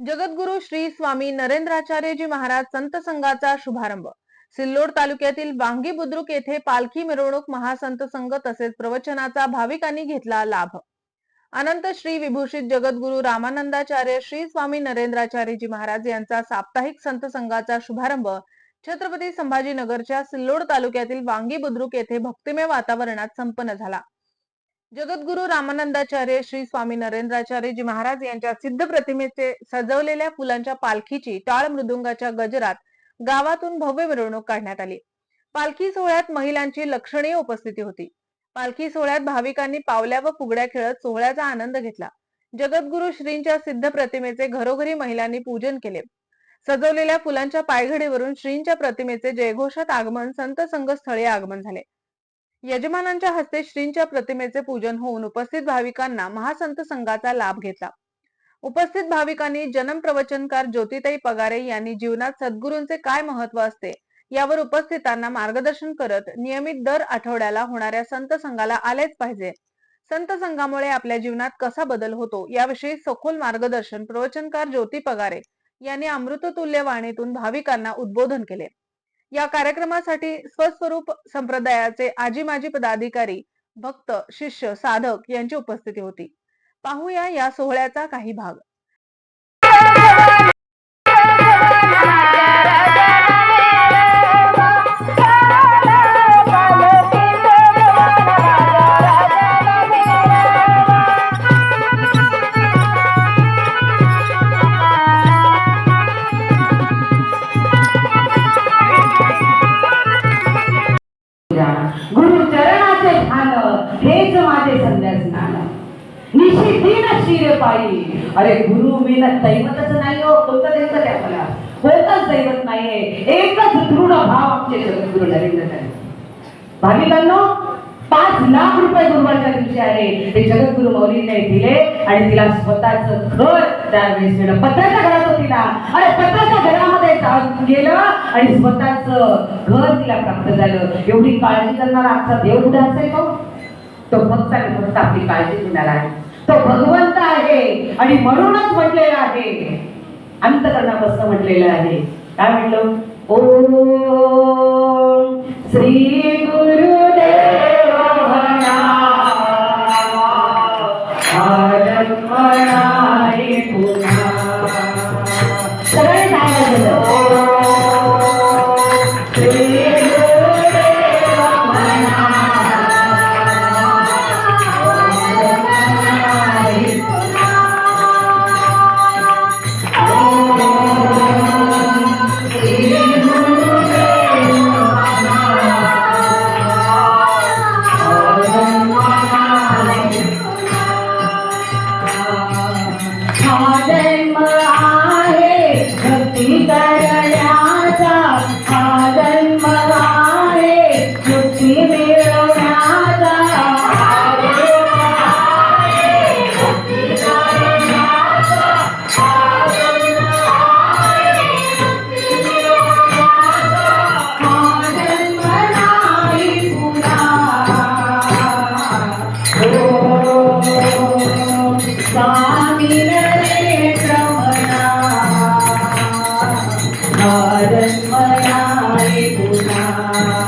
जगद्गुरु श्री स्वामी नरेंद्राचार्यजी महाराज संत संघाचा शुभारंभ. सिल्लोड तालुक्यातील वांगी बुद्रुक येथे पालखी मिरवणूक महासंत संघ तसेच प्रवचनाचा भाविकांनी घेतला लाभ. अनंत श्री विभूषित जगद्गुरु रामानंदाचार्य श्री स्वामी नरेंद्राचार्यजी महाराज यांचा साप्ताहिक संत संघाचा शुभारंभ छत्रपती संभाजीनगरच्या सिल्लोड तालुक्यातील वांगी बुद्रुक येथे भक्तिमय वातावरणात संपन्न झाला. जगद्गुरु रामानंदाचार्य श्री स्वामी नरेंद्राचार्यजी महाराज यांच्या सिद्ध प्रतिमेचे सजवलेल्या फुलांच्या पालखीची टाळ मृदुंगाच्या गजरात गावातून भव्य मिरवणूक काढण्यात आली. पालखी सोहळ्यात महिलांची लक्षणीय उपस्थिती होती. पालखी सोहळ्यात भाविकांनी पावल्या व फुगड्या खेळत सोहळ्याचा आनंद घेतला. जगद्गुरु श्रींच्या सिद्ध प्रतिमेचे घरोघरी महिलांनी पूजन केले. सजवलेल्या फुलांच्या पायघडीवरून श्रींच्या प्रतिमेचे जयघोषात आगमन संत संघ स्थळी आगमन झाले. यजमानांच्या हस्ते श्रींच्या प्रतिमेचे पूजन होऊन उपस्थित भाविकांना महासंत संघाचा लाभ घेतला. उपस्थित भाविकांनी जनम प्रवचनकार ज्योतिताई पगारे यांनी जीवनात सद्गुरूंचे काय महत्त्व असते यावर उपस्थितांना मार्गदर्शन करत नियमित दर आठवड्याला होणाऱ्या संत संघाला आलेच पाहिजे. संत संघामुळे आपल्या जीवनात कसा बदल होतो याविषयी सखोल मार्गदर्शन प्रवचनकार ज्योती पगारे यांनी अमृततुल्य वाणीतून भाविकांना उद्बोधन केले. या कार्यक्रमासाठी स्वस्वरूप संप्रदायाचे आजी माजी पदाधिकारी भक्त शिष्य साधक यांची उपस्थिती होती. पाहूया या सोहळ्याचा काही भाग. पूजा गुरु चरणाचे ध्यान हेच माझे संध्या स्नान निशिदीन शिर पायी. अरे गुरु बिन दैवतच नाही हो कोणतं दैवत आहे आपल्याला कोणतंच दैवत नाहीये. एकच दृढ भाव आमचे जगद्गुरु नरेंद्र भाविकांनो पाच लाख रुपये गुरुवारच्या दिवशी आले ते जगद्गुरु मौलीने दिले आणि तिला स्वतःच घर त्यावेळेस मिळालं. पत्राच्या घरात होती तिला अरे पत्राच्या घरामध्ये जाऊन गेलं आणि स्वतःच घर तिला प्राप्त झालं. एवढी काळजी करणारा आजचा देव कुठे असेल तो? तो फक्त आणि फक्त आपली काळजी घेणार आहे. तो भगवंत आहे आणि म्हणूनच म्हटलेला आहे. अंतकरणापासून म्हटलेलं आहे. काय म्हटलं? ओ श्री आदम आहे पुन्हा हा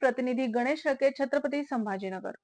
प्रतिनिधी गणेश रके छत्रपती संभाजीनगर.